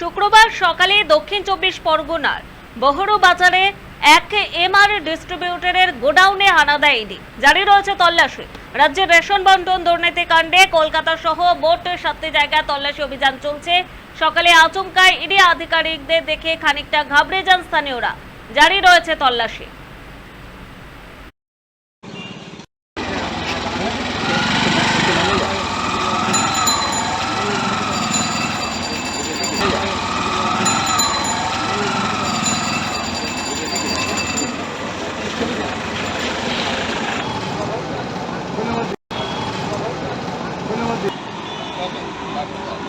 শুক্রবার সকালে দক্ষিণ চব্বিশ পরগনার বহরু বাজারে এক এমআর ডিস্ট্রিবিউটরের গোডাউনে হানা দেয় ইডি। জারি রয়েছে তল্লাশি। রাজ্যের রেশন বন্টন, দুর্নীতি কাণ্ডে কলকাতা সহ মোট সাতটি জায়গায় তল্লাশি অভিযান চলছে। সকালে আচমকায় ইডি আধিকারিকদের দেখে খানিকটা ঘাবড়ে যান স্থানীয়রা। জারি রয়েছে তল্লাশি। Robin, bleib.